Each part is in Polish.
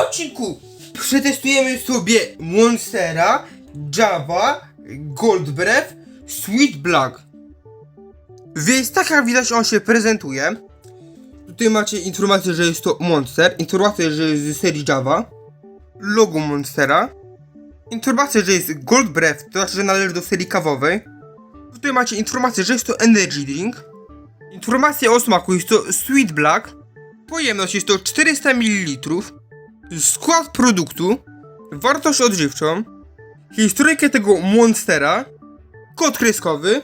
odcinku przetestujemy sobie Monstera, Java, Gold Breath, Sweet Black. Więc tak jak widać on się prezentuje. Tutaj macie informację, że jest to Monster, informację, że jest z serii Java, logo Monstera, informację, że jest Gold Breath, to znaczy, że należy do serii kawowej. Tutaj macie informację, że jest to Energy Drink. Informacja o smaku jest to Sweet Black. Pojemność jest to 400 ml. Skład produktu. Wartość odżywczą. Historykę tego monstera. Kod kreskowy.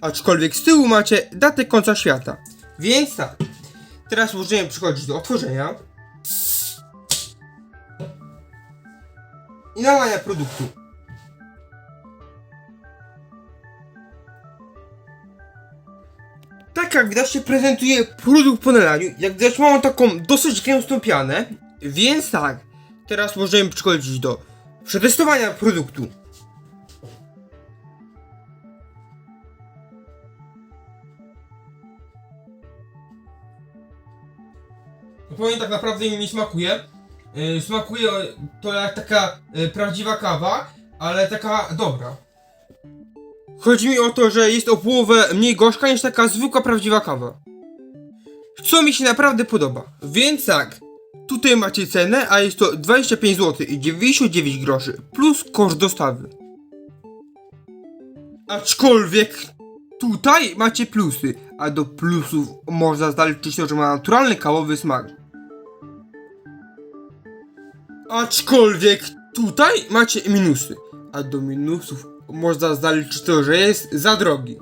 Aczkolwiek z tyłu macie datę końca świata. Więc tak. Teraz możemy przechodzić do otworzenia. I nalania produktu. Tak jak widać się prezentuje produkt po nalaniu. Jak widać mam taką dosyć gęstą pianę. Więc tak, teraz możemy przechodzić do przetestowania produktu. Powiem tak naprawdę mi nie smakuje. Yy, smakuje to jak taka yy, prawdziwa kawa, ale taka dobra. Chodzi mi o to, że jest o połowę mniej gorzka niż taka zwykła prawdziwa kawa. Co mi się naprawdę podoba. Więc tak, tutaj macie cenę, a jest to 25 zł i 99 groszy plus koszt dostawy. Aczkolwiek tutaj macie plusy, a do plusów można zaliczyć to, że ma naturalny kawowy smak. Aczkolwiek tutaj macie minusy, a do minusów można zaliczyć to, że jest za drogi.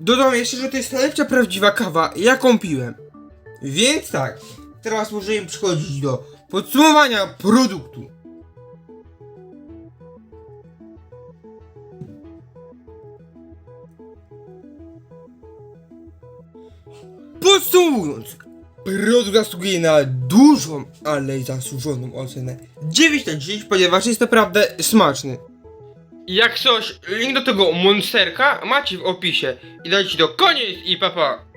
Dodam jeszcze, że to jest najlepsza prawdziwa kawa, jaką piłem. Więc tak, teraz możemy przechodzić do podsumowania produktu. Podsumowując, produkt zasługuje na dużą, ale zasłużoną ocenę 9 na 10, ponieważ jest naprawdę smaczny. Jak coś, link do tego monsterka macie w opisie. I dajcie do koniec i papa.